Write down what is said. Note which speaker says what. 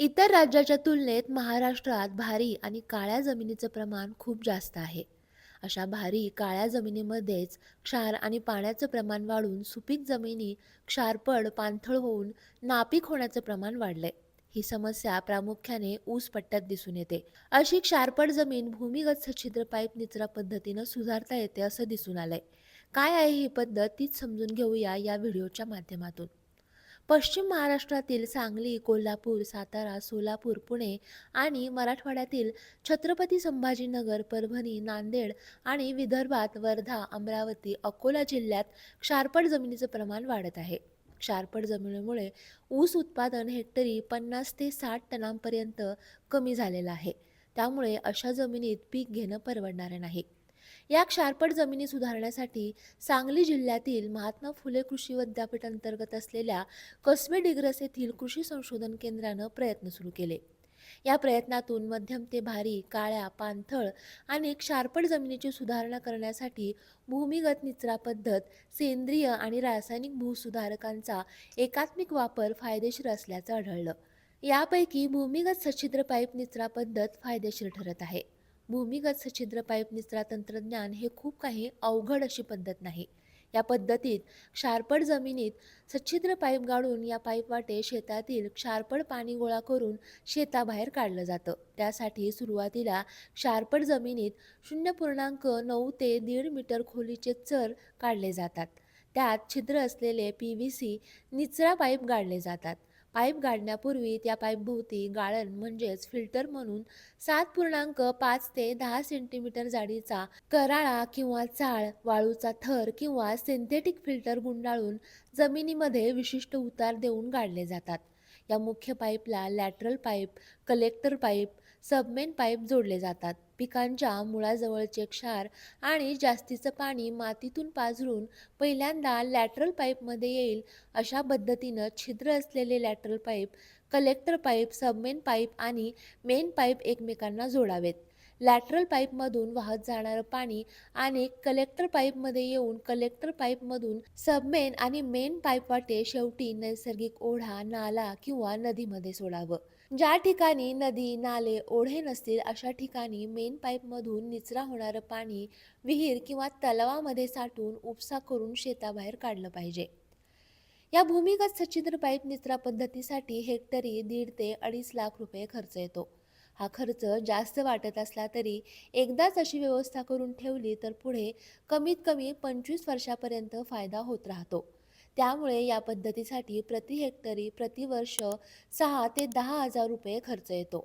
Speaker 1: इतर राज्याच्या तुलनेत महाराष्ट्रात भारी आणि काळ्या जमिनीचं प्रमाण खूप जास्त आहे. अशा भारी काळ्या जमिनीमध्येच क्षार आणि पाण्याचं प्रमाण वाढून सुपीक जमिनी क्षारपड पाणथळ होऊन नापीक होण्याचं प्रमाण वाढलंय. ही समस्या प्रामुख्याने ऊस पट्ट्यात दिसून येते. अशी क्षारपड जमीन भूमिगत सच्छिद्र पाईप निचरा पद्धतीनं सुधारता येते असं दिसून आलंय. काय आहे ही पद्धत तीच समजून घेऊया या व्हिडिओच्या माध्यमातून. पश्चिम महाराष्ट्रातील सांगली कोल्हापूर सातारा सोलापूर पुणे आणि मराठवाड्यातील छत्रपती संभाजीनगर परभणी नांदेड आणि विदर्भात वर्धा अमरावती अकोला जिल्ह्यात क्षारपड जमिनीचं प्रमाण वाढत आहे. क्षारपड जमिनीमुळे ऊस उत्पादन हेक्टरी पन्नास ते साठ टनांपर्यंत कमी झालेलं आहे. त्यामुळे अशा जमिनीत पीक घेणं परवडणारं नाही. या क्षारपट जमिनी सुधारण्यासाठी सांगली जिल्ह्यातील महात्मा फुले कृषी विद्यापीठ अंतर्गत असलेल्या कसबे डिग्रस येथील कृषी संशोधन केंद्रानं प्रयत्न सुरू केले. या प्रयत्नातून मध्यम ते भारी काळ्या पाणथळ आणि क्षारपट जमिनीची सुधारणा करण्यासाठी भूमिगत निचरा पद्धत सेंद्रिय आणि रासायनिक भूसुधारकांचा एकात्मिक वापर फायदेशीर असल्याचं आढळलं. यापैकी भूमिगत सच्छिद्र पाईप निचरा पद्धत फायदेशीर ठरत आहे. भूमिगत सच्छिद्र पाईप निचरा तंत्रज्ञान हे खूप काही अवघड अशी पद्धत नाही. या पद्धतीत क्षारपड जमिनीत सच्छिद्र पाईप गाडून या पाईप वाटे शेतातील क्षारपड पाणी गोळा करून शेताबाहेर काढलं जातं. त्यासाठी सुरुवातीला क्षारपड जमिनीत शून्य पूर्णांक नऊ ते दीड मीटर खोलीचे चर काढले जातात. त्यात छिद्र असलेले पी व्ही सी निचरा पाईप गाडले जातात. पाईप गाडण्यापूर्वी त्या पाईपभोवती गाळण म्हणजेच फिल्टर म्हणून सात पूर्णांक पाच ते दहा सेंटीमीटर जाडीचा कराळा किंवा चाळ वाळूचा थर किंवा सिंथेटिक फिल्टर गुंडाळून जमिनीमध्ये विशिष्ट उतार देऊन गाडले जातात. या मुख्य पाईपला lateral pipe collector pipe submain pipe जोडले जातात. पिकांच्या मुळाजवळचे क्षार आणि जास्तीचं पाणी मातीतून पाझरून पहिल्यांदा लॅटरल पाईपमध्ये येईल अशा पद्धतीनं छिद्र असलेले lateral pipe collector pipe submain pipe आणि मेन पाईप एकमेकांना जोडावेत. लॅटरल पाईपमधून वाहत जाणारं पाणी आणि कलेक्टर पाईपमध्ये येऊन कलेक्टर पाईपमधून सबमेन आणि मेन पाईप वाटे शेवटी नैसर्गिक ओढा नाला किंवा नदीमध्ये सोडावं. ज्या ठिकाणी नदी नाले ओढे नसतील अशा ठिकाणी मेन पाईपमधून निचरा होणारं पाणी विहीर किंवा तलावामध्ये साठून उपसा करून शेताबाहेर काढलं पाहिजे. या भूमिगत सच्छिद्र पाईप निचरा पद्धतीसाठी हेक्टरी दीड ते अडीच लाख रुपये खर्च येतो. हा खर्च जास्त वाटत असला तरी एकदाच अशी व्यवस्था करून ठेवली तर पुढे कमीत कमी पंचवीस वर्षापर्यंत फायदा होत राहतो. त्यामुळे या पद्धतीसाठी प्रति हेक्टरी प्रतिवर्ष सहा ते दहा हजार रुपये खर्च येतो.